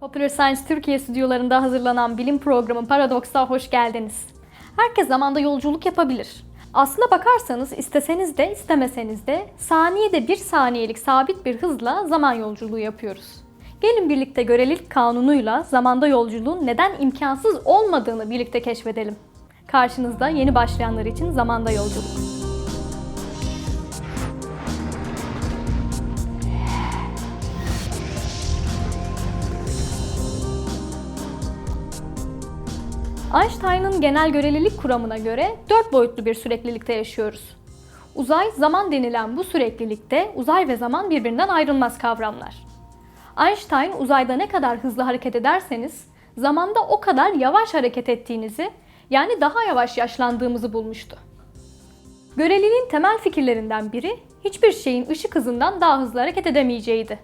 Popular Science Türkiye stüdyolarında hazırlanan bilim programı Paradox'a hoş geldiniz. Herkes zamanda yolculuk yapabilir. Aslına bakarsanız isteseniz de istemeseniz de saniyede bir saniyelik sabit bir hızla zaman yolculuğu yapıyoruz. Gelin birlikte görelilik kanunuyla zamanda yolculuğun neden imkansız olmadığını birlikte keşfedelim. Karşınızda yeni başlayanlar için zamanda yolculuk. Einstein'ın genel görelilik kuramına göre dört boyutlu bir süreklilikte yaşıyoruz. Uzay, zaman denilen bu süreklilikte uzay ve zaman birbirinden ayrılmaz kavramlar. Einstein uzayda ne kadar hızlı hareket ederseniz zamanda o kadar yavaş hareket ettiğinizi yani daha yavaş yaşlandığımızı bulmuştu. Göreliliğin temel fikirlerinden biri hiçbir şeyin ışık hızından daha hızlı hareket edemeyeceğiydi.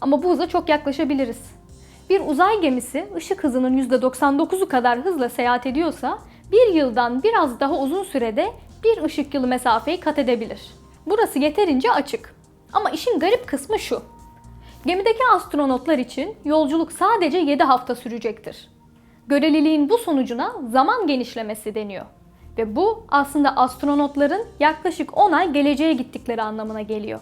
Ama bu hıza çok yaklaşabiliriz. Bir uzay gemisi ışık hızının %99'u kadar hızla seyahat ediyorsa bir yıldan biraz daha uzun sürede bir ışık yılı mesafeyi kat edebilir. Burası yeterince açık. Ama işin garip kısmı şu. Gemideki astronotlar için yolculuk sadece 7 hafta sürecektir. Göreliliğin bu sonucuna zaman genişlemesi deniyor. Ve bu aslında astronotların yaklaşık 10 ay geleceğe gittikleri anlamına geliyor.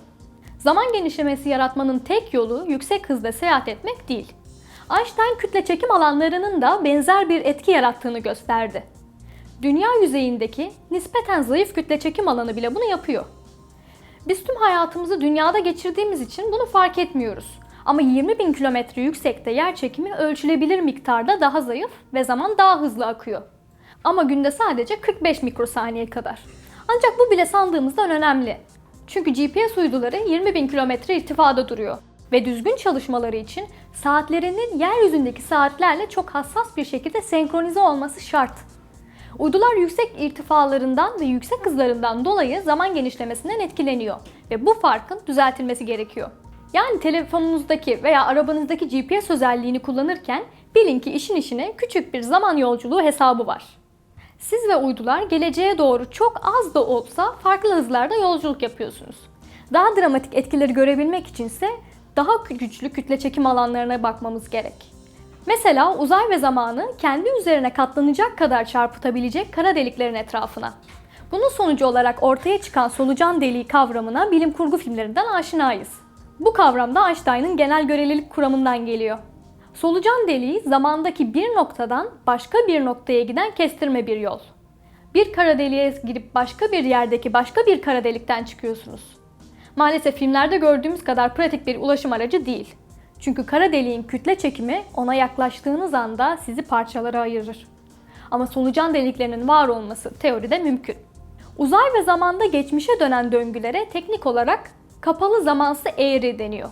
Zaman genişlemesi yaratmanın tek yolu yüksek hızda seyahat etmek değil. Einstein kütle çekim alanlarının da benzer bir etki yarattığını gösterdi. Dünya yüzeyindeki nispeten zayıf kütle çekim alanı bile bunu yapıyor. Biz tüm hayatımızı dünyada geçirdiğimiz için bunu fark etmiyoruz. Ama 20 bin kilometre yüksekte yer çekimi ölçülebilir miktarda daha zayıf ve zaman daha hızlı akıyor. Ama günde sadece 45 mikrosaniye kadar. Ancak bu bile sandığımızdan önemli. Çünkü GPS uyduları 20 bin kilometre irtifada duruyor ve düzgün çalışmaları için saatlerinin yeryüzündeki saatlerle çok hassas bir şekilde senkronize olması şart. Uydular yüksek irtifalarından ve yüksek hızlarından dolayı zaman genişlemesinden etkileniyor ve bu farkın düzeltilmesi gerekiyor. Yani telefonunuzdaki veya arabanızdaki GPS özelliğini kullanırken bilin ki işin işine küçük bir zaman yolculuğu hesabı var. Siz ve uydular geleceğe doğru çok az da olsa farklı hızlarda yolculuk yapıyorsunuz. Daha dramatik etkileri görebilmek içinse daha güçlü kütle çekim alanlarına bakmamız gerek. Mesela uzay ve zamanı kendi üzerine katlanacak kadar çarpıtabilecek kara deliklerin etrafına. Bunun sonucu olarak ortaya çıkan solucan deliği kavramına bilim kurgu filmlerinden aşinayız. Bu kavram da Einstein'ın genel görelilik kuramından geliyor. Solucan deliği zamandaki bir noktadan başka bir noktaya giden kestirme bir yol. Bir kara deliğe girip başka bir yerdeki başka bir kara delikten çıkıyorsunuz. Maalesef filmlerde gördüğümüz kadar pratik bir ulaşım aracı değil. Çünkü kara deliğin kütle çekimi ona yaklaştığınız anda sizi parçalara ayırır. Ama solucan deliklerinin var olması teoride mümkün. Uzay ve zamanda geçmişe dönen döngülere teknik olarak kapalı zamansı eğri deniyor.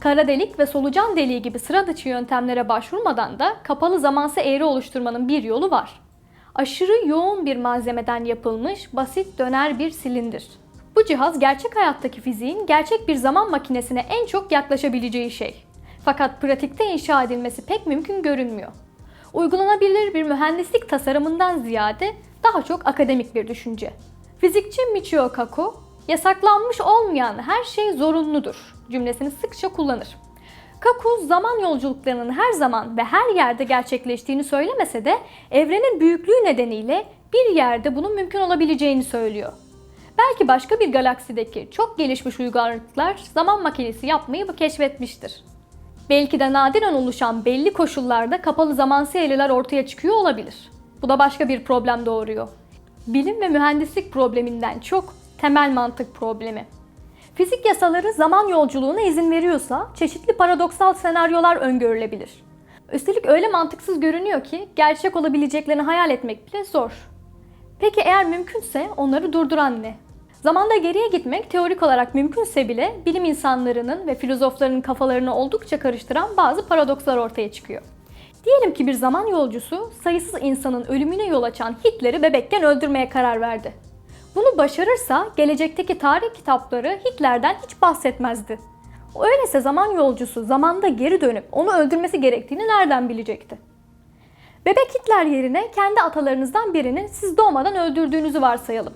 Kara delik ve solucan deliği gibi sıra dışı yöntemlere başvurmadan da kapalı zamansı eğri oluşturmanın bir yolu var. Aşırı yoğun bir malzemeden yapılmış basit döner bir silindir. Bu cihaz gerçek hayattaki fiziğin gerçek bir zaman makinesine en çok yaklaşabileceği şey. Fakat pratikte inşa edilmesi pek mümkün görünmüyor. Uygulanabilir bir mühendislik tasarımından ziyade daha çok akademik bir düşünce. Fizikçi Michio Kaku, yasaklanmış olmayan her şey zorunludur cümlesini sıkça kullanır. Kaku zaman yolculuklarının her zaman ve her yerde gerçekleştiğini söylemese de evrenin büyüklüğü nedeniyle bir yerde bunun mümkün olabileceğini söylüyor. Belki başka bir galaksideki çok gelişmiş uygarlıklar zaman makinesi yapmayı keşfetmiştir. Belki de nadiren oluşan belli koşullarda kapalı zaman seyirler ortaya çıkıyor olabilir. Bu da başka bir problem doğuruyor. Bilim ve mühendislik probleminden çok temel mantık problemi. Fizik yasaları zaman yolculuğuna izin veriyorsa çeşitli paradoksal senaryolar öngörülebilir. Üstelik öyle mantıksız görünüyor ki gerçek olabileceklerini hayal etmek bile zor. Peki eğer mümkünse onları durduran ne? Zamanda geriye gitmek teorik olarak mümkünse bile bilim insanlarının ve filozoflarının kafalarını oldukça karıştıran bazı paradokslar ortaya çıkıyor. Diyelim ki bir zaman yolcusu sayısız insanın ölümüne yol açan Hitler'i bebekken öldürmeye karar verdi. Bunu başarırsa gelecekteki tarih kitapları Hitler'den hiç bahsetmezdi. Öyleyse zaman yolcusu zamanda geri dönüp onu öldürmesi gerektiğini nereden bilecekti? Bebek Hitler yerine kendi atalarınızdan birini siz doğmadan öldürdüğünüzü varsayalım.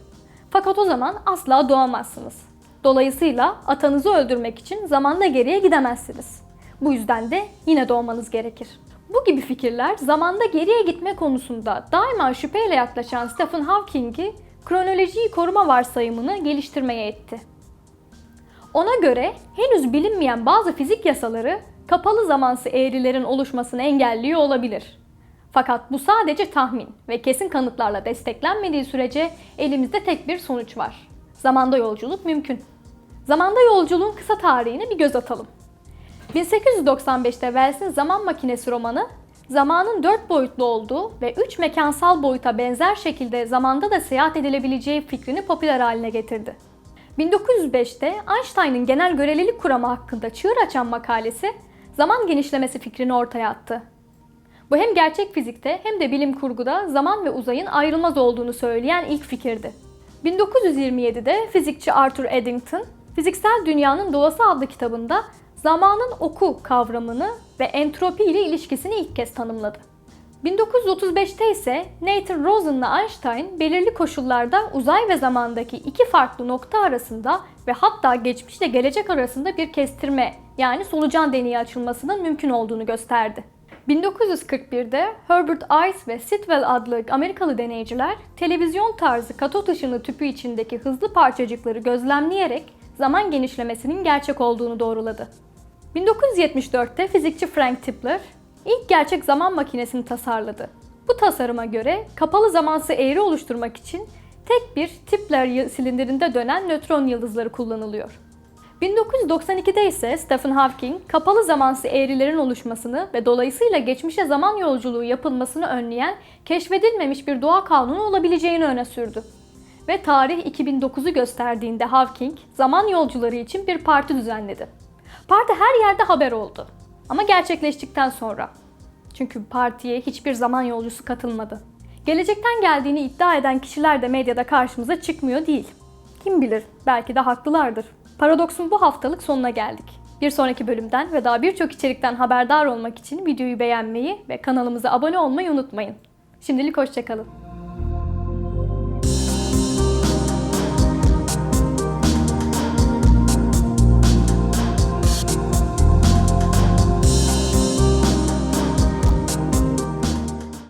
Fakat o zaman asla doğamazsınız. Dolayısıyla atanızı öldürmek için zamanda geriye gidemezsiniz. Bu yüzden de yine doğmanız gerekir. Bu gibi fikirler zamanda geriye gitme konusunda daima şüpheyle yaklaşan Stephen Hawking'i kronolojiyi koruma varsayımını geliştirmeye etti. Ona göre henüz bilinmeyen bazı fizik yasaları kapalı zamansı eğrilerin oluşmasını engelliyor olabilir. Fakat bu sadece tahmin ve kesin kanıtlarla desteklenmediği sürece elimizde tek bir sonuç var. Zamanda yolculuk mümkün. Zamanda yolculuğun kısa tarihine bir göz atalım. 1895'te Wells'in Zaman Makinesi romanı, zamanın dört boyutlu olduğu ve üç mekansal boyuta benzer şekilde zamanda da seyahat edilebileceği fikrini popüler haline getirdi. 1905'te Einstein'ın genel görelilik kuramı hakkında çığır açan makalesi, zaman genişlemesi fikrini ortaya attı. Bu hem gerçek fizikte hem de bilim kurguda zaman ve uzayın ayrılmaz olduğunu söyleyen ilk fikirdi. 1927'de fizikçi Arthur Eddington, Fiziksel Dünyanın Doğası adlı kitabında zamanın oku kavramını ve entropi ile ilişkisini ilk kez tanımladı. 1935'te ise Nathan Rosen'la Einstein belirli koşullarda uzay ve zamandaki iki farklı nokta arasında ve hatta geçmişle gelecek arasında bir kestirme yani solucan deneyi açılmasının mümkün olduğunu gösterdi. 1941'de Herbert Ice ve Sitwell adlı Amerikalı deneyciler televizyon tarzı katot ışını tüpü içindeki hızlı parçacıkları gözlemleyerek zaman genişlemesinin gerçek olduğunu doğruladı. 1974'te fizikçi Frank Tipler ilk gerçek zaman makinesini tasarladı. Bu tasarıma göre kapalı zamansı eğri oluşturmak için tek bir Tipler silindirinde dönen nötron yıldızları kullanılıyor. 1992'de ise Stephen Hawking kapalı zamansı eğrilerin oluşmasını ve dolayısıyla geçmişe zaman yolculuğu yapılmasını önleyen keşfedilmemiş bir doğa kanunu olabileceğini öne sürdü. Ve tarih 2009'u gösterdiğinde Hawking zaman yolcuları için bir parti düzenledi. Parti her yerde haber oldu. Ama gerçekleştikten sonra. Çünkü partiye hiçbir zaman yolcusu katılmadı. Gelecekten geldiğini iddia eden kişiler de medyada karşımıza çıkmıyor değil. Kim bilir belki de haklılardır. Paradoks'un bu haftalık sonuna geldik. Bir sonraki bölümden ve daha birçok içerikten haberdar olmak için videoyu beğenmeyi ve kanalımıza abone olmayı unutmayın. Şimdilik hoşçakalın.